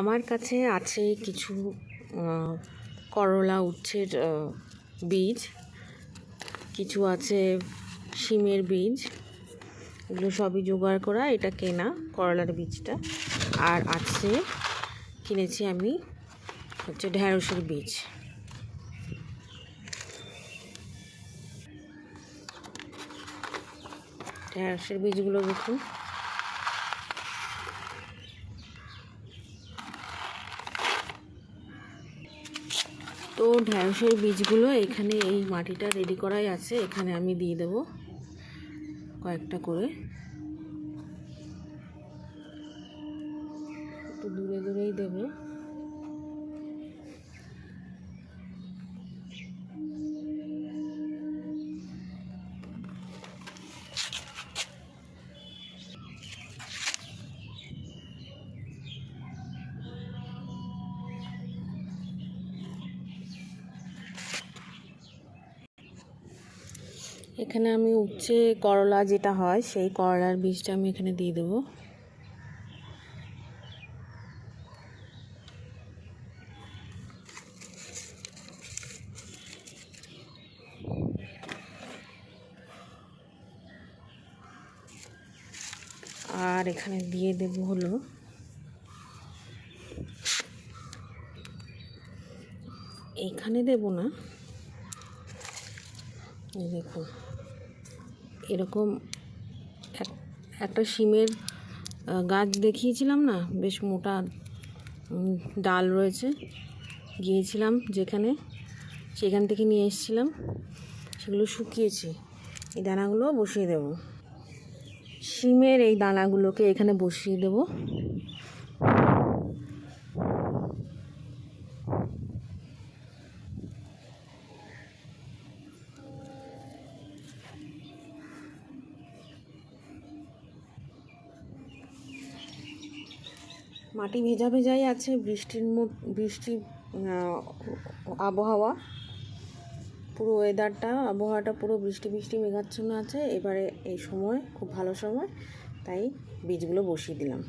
আমার কাছে আছে কিছু করলা উচ্ছের বীজ। কিছু আছে শিমের বীজ। এগুলো সবই জোগাড় করা, এটা কেনা করলার বীজটা। আর আছে, কিনেছি আমি হচ্ছে ঢ্যাঁড়সের বীজ। ঢ্যাঁড়সের বীজগুলো দেখুন। তো ঢ্যাঁড়সের বীজগুলো এখানে এই মাটিটা রেডি করাই আছে। এখানে আমি দিয়ে দেব কয়েকটা করে। একটু দূরে দূরেই দেবো। এখানে আমি উচ্ছে, করলা যেটা হয়, সেই করলার বীজটা আমি এখানে দিয়ে দেবো। আর এখানে দিয়ে দেব হলো এখানে দেব না দেখুন। এরকম এক- একটা শিমের গাছ দেখিয়েছিলাম না? বেশ মোটা ডাল রয়েছে। গিয়েছিলাম যেখানে, সেখান থেকে নিয়ে এসেছিলাম। সেগুলো শুকিয়েছে। এই দানাগুলো বসিয়ে দেব। শিমের এই দানাগুলোকে এখানে বসিয়ে দেব। মাটি ভেজা ভেজাই আছে, বৃষ্টির বৃষ্টি আবহাওয়া। পুরো ওয়েদারটা আবহাওয়াটা পুরো বৃষ্টি বৃষ্টি মেঘাচ্ছন্ন আছে। এবারে এই সময়, খুব ভালো সময়, তাই বীজগুলো বসিয়ে দিলাম।